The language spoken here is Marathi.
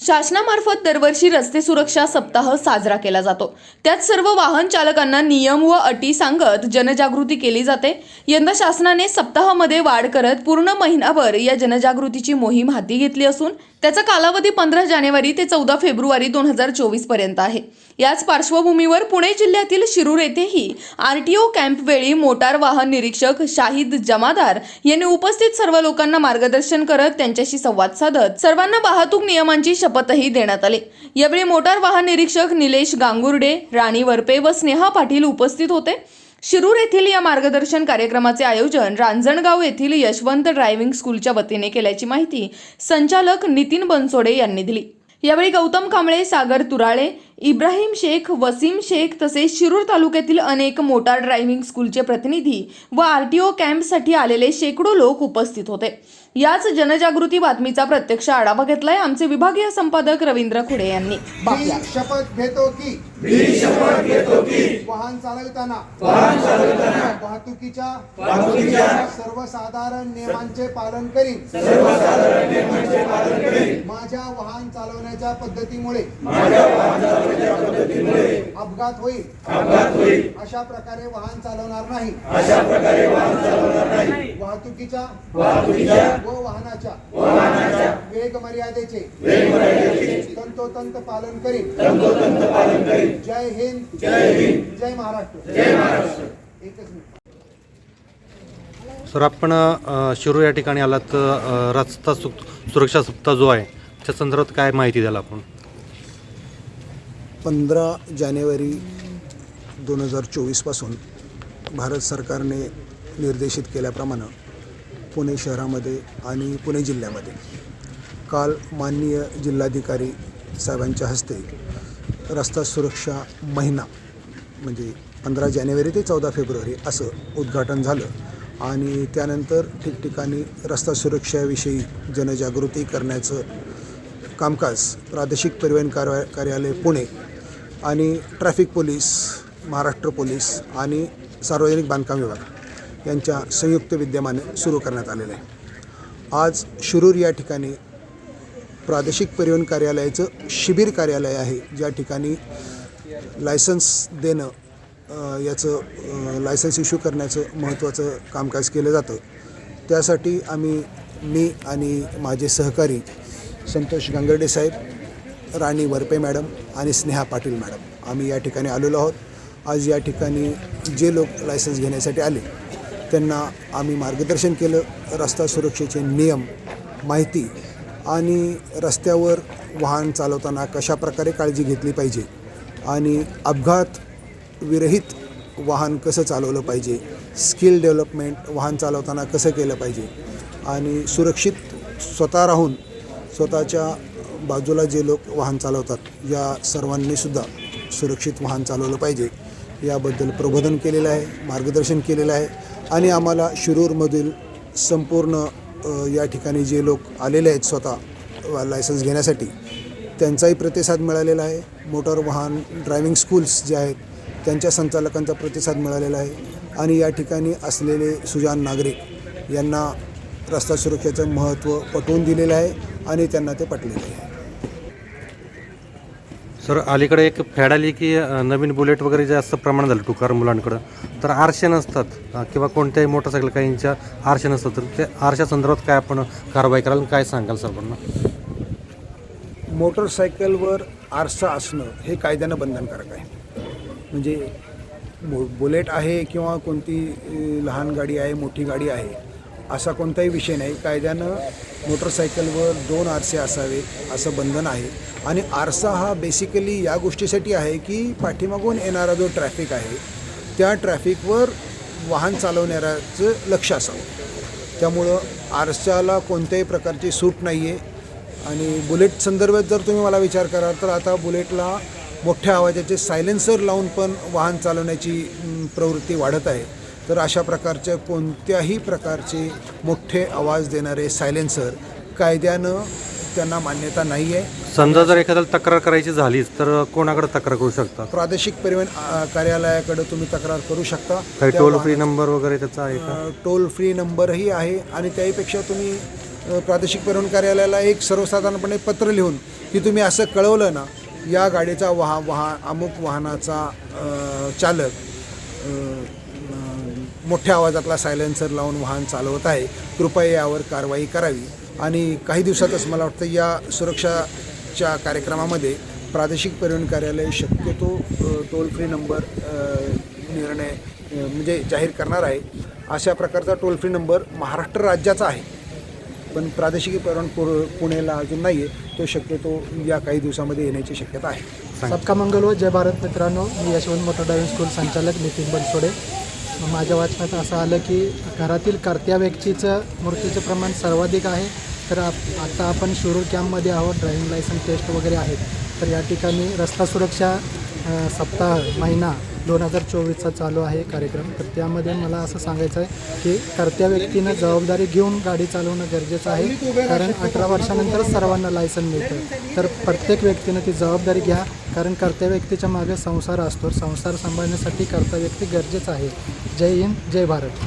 शासनामार्फत दरवर्षी रस्ते सुरक्षा सप्ताह साजरा केला जातो. त्यात सर्व वाहन चालकांना नियम व अटी सांगत जनजागृती केली जाते. यंदा शासनाने सप्ताहामध्ये वाढ करत पूर्ण महिनाभर या जनजागृतीची मोहीम हाती घेतली असून त्याचा कालावधी पंधरा जानेवारी ते चौदा फेब्रुवारी दोन हजार चोवीसपर्यंत आहे. याच पार्श्वभूमीवर पुणे जिल्ह्यातील शिरूर येथेही आर टी ओ कॅम्पवेळी मोटार वाहन निरीक्षक शाहिद जमादार यांनी उपस्थित सर्व लोकांना मार्गदर्शन करत त्यांच्याशी संवाद साधत सर्वांना वाहतूक नियमांची शपथही देण्यात आली. यावेळी मोटार वाहन निरीक्षक निलेश गांगुर्डे राणी वरपे व स्नेहा पाटील उपस्थित होते. शिरूर येथील या मार्गदर्शन कार्यक्रमाचे आयोजन रांजणगाव येथील यशवंत ड्रायव्हिंग स्कूलच्या वतीने केल्याची माहिती संचालक नितीन बनसोडे यांनी दिली. यावेळी गौतम कांबळे सागर तुराळे इब्राहिम शेख वसीम शेख तसेच शिरूर तालुक्यातील अनेक मोटार ड्रायव्हिंग स्कूलचे प्रतिनिधी व आरटीओ कॅम्पसाठी आलेले शेकडो लोक उपस्थित होते. याच जनजागृती बातमीचा प्रत्यक्ष आढावा घेतलाय आमचे विभागीय संपादक रवींद्र खुडे यांनी. शपथ घेतो की वाहन चालवताना वाहन चालवताना वाहतुकीच्या सर्वसाधारण नियमांचे पालन करीन. माझ्या वाहन चालवण्याच्या पद्धतीमुळे अपघात होईल. अपघात होईल. अशा प्रकारे वाहन चालवणार नाही. अशा प्रकारे वाहन चालवणार नाही. वाहतुकीच्या व वाहनाच्या वेग मर्यादेचे तंतोतंत पालन करीन. तंतोतंत पालन करीन. जय हिंद. जय हिंद. जय महाराष्ट्र. जय महाराष्ट्र. एकच मिनिट. सर आपण शिरूर या ठिकाणी आलात तर रस्ता सु सुरक्षा सप्ताह जो आहे त्या संदर्भात काय माहिती द्याल आपण? पंधरा जानेवारी दोन हजार चोवीसपासून भारत सरकारने निर्देशित केल्याप्रमाणे पुणे शहरामध्ये आणि पुणे जिल्ह्यामध्ये काल माननीय जिल्हाधिकारी साहेबांच्या हस्ते रस्ता सुरक्षा महिना म्हणजे पंधरा जानेवारी ते चौदा फेब्रुवारी असं उद्घाटन झालं. आणि त्यानंतर ठिकठिकाणी रस्ता सुरक्षाविषयी जनजागृती करण्याचं कामकाज प्रादेशिक परिवहन कार्या कार्यालय पुणे आणि ट्रॅफिक पोलीस महाराष्ट्र पोलीस आणि सार्वजनिक बांधकाम विभाग यांच्या संयुक्त विद्यमाने सुरू करण्यात आलेलं आहे. आज शिरूर या ठिकाणी प्रादेशिक परिवहन कार्यालयाचं शिबिर कार्यालय आहे. ज्या ठिकाणी लायसन्स देणं याचं लायसन्स इश्यू करण्याचं महत्त्वाचं कामकाज केलं जातं. त्यासाठी आम्ही मी आणि माझे सहकारी संतोष गांगर्डे साहेब राणी वरपे मॅडम आणि स्नेहा पाटील मॅडम आम्ही या ठिकाणी आलेलो आहोत. आज या ठिकाणी जे लोक लायसन्स घेण्यासाठी आले त्यांना आम्ही मार्गदर्शन केलं. रस्ता सुरक्षेचे नियम माहिती आणि रस्त्यावर वाहन चालवताना कशाप्रकारे काळजी घेतली पाहिजे आणि अपघात विरहित वाहन कसं चालवलं पाहिजे? स्किल डेव्हलपमेंट वाहन चालवताना कसं केलं पाहिजे? आणि सुरक्षित स्वतः राहून स्वतःच्या बाजूला जे लोक वाहन चालवतात या सर्वांनीसुद्धा सुरक्षित वाहन चालवलं पाहिजे. याबद्दल प्रबोधन केलेलं आहे मार्गदर्शन केलेलं आहे आणि आम्हाला शिरूरमधील संपूर्ण या ठिकाणी जे लोक आलेले आहेत स्वतः लायसन्स घेण्यासाठी त्यांचाही प्रतिसाद मिळालेला आहे. मोटार वाहन ड्रायव्हिंग स्कूल्स जे आहेत त्यांच्या संचालकांचा प्रतिसाद मिळालेला आहे. आणि या ठिकाणी असलेले सुजान नागरिक यांना रस्ता सुरक्षेचं महत्त्व पटवून दिलेलं आहे आणि त्यांना ते पटलेलं आहे. सर अलीकडे एक फॅड आली की नवीन बुलेट वगैरे जास्त प्रमाण झालं टुकार मुलांकडं तर आरशे नसतात किंवा कोणत्याही मोटरसायकल काहींच्या आरशे नसतात तर त्या आरशा संदर्भात काय आपण कारवाई कराल काय सांगाल सर्वांना मोटरसायकलवर आरसा असणं हे कायद्यानं बंधनकारक आहे. म्हणजे बु बुलेट आहे किंवा कोणती लहान गाडी आहे मोठी गाडी आहे असा कोणताही विषय नाही. कायद्यानं मोटरसायकलवर दोन आरसे असावे असं बंधन आहे. आणि आरसा हा बेसिकली या गोष्टीसाठी आहे की पाठीमागून येणारा जो ट्रॅफिक आहे त्या ट्रॅफिकवर वाहन चालवणाऱ्याचं लक्ष असावं. त्यामुळं आरशाला कोणत्याही प्रकारची सूट नाही आहे आणि बुलेट संदर्भात जर तुम्ही मला विचार कराल तर आता बुलेटला मोठ्या आवाजाचे सायलेन्सर लावून पण वाहन चालवण्याची प्रवृत्ती वाढत आहे. तर अशा प्रकारच्या कोणत्याही प्रकारचे मोठे आवाज देणारे सायलेन्सर कायद्यानं त्यांना मान्यता नाही आहे समजा जर एखाद्याला तक्रार करायची झालीच तर कोणाकडे तक्रार करू शकता प्रादेशिक परिवहन कार्यालयाकडे तुम्ही तक्रार करू शकता. टोल फ्री नंबर वगैरे त्याचा आहे का? टोल फ्री नंबरही आहे आणि त्याहीपेक्षा तुम्ही प्रादेशिक परिवहन कार्यालयाला एक सर्वसाधारणपणे पत्र लिहून की तुम्ही असं कळवलं ना या गाडीचा वाहा वाहा अमुक वाहनाचा चालक मोठ्या आवाजातला सायलेन्सर लावून वाहन चालवत आहे. कृपया यावर कारवाई करावी. आणि काही दिवसातच मला वाटतं या सुरक्षाच्या कार्यक्रमामध्ये प्रादेशिक परिवहन कार्यालय शक्यतो टोल फ्री नंबर निर्णय म्हणजे जाहीर करणार आहे. अशा प्रकारचा टोल फ्री नंबर महाराष्ट्र राज्याचा आहे. पण प्रादेशिक परिवहन पु पुणेला अजून नाही आहे तो शक्यतो या काही दिवसामध्ये येण्याची शक्यता आहे. सबका मंगल हो जय भारत मित्रांनो. मी यशवंत मोटर ड्रायव्हिंग स्कूल संचालक नितीन बनसोडे. माझ्या वाचनात असं आलं की घरातील कर्त्या व्यक्तीचं मृत्यूचं प्रमाण सर्वाधिक आहे. तर आप आता आपण शिरूर कॅम्पमध्ये आहोत. ड्रायव्हिंग लायसन्स टेस्ट वगैरे आहेत. तर या ठिकाणी रस्ता सुरक्षा सप्ताह महिना दोन हजार चोवीसचा चालू आहे कार्यक्रम. तर त्यामध्ये मला असं सांगायचं आहे की कर्त्या व्यक्तीनं जबाबदारी घेऊन गाडी चालवणं गरजेचं आहे. कारण अठरा वर्षानंतरच सर्वांना लायसन मिळतं तर प्रत्येक व्यक्तीनं ती जबाबदारी घ्या. कारण कर्त्या व्यक्तीच्या मागे संसार असतो. संसार सांभाळण्यासाठी कर्ता व्यक्ती गरजेचं आहे. जय हिंद जय भारत.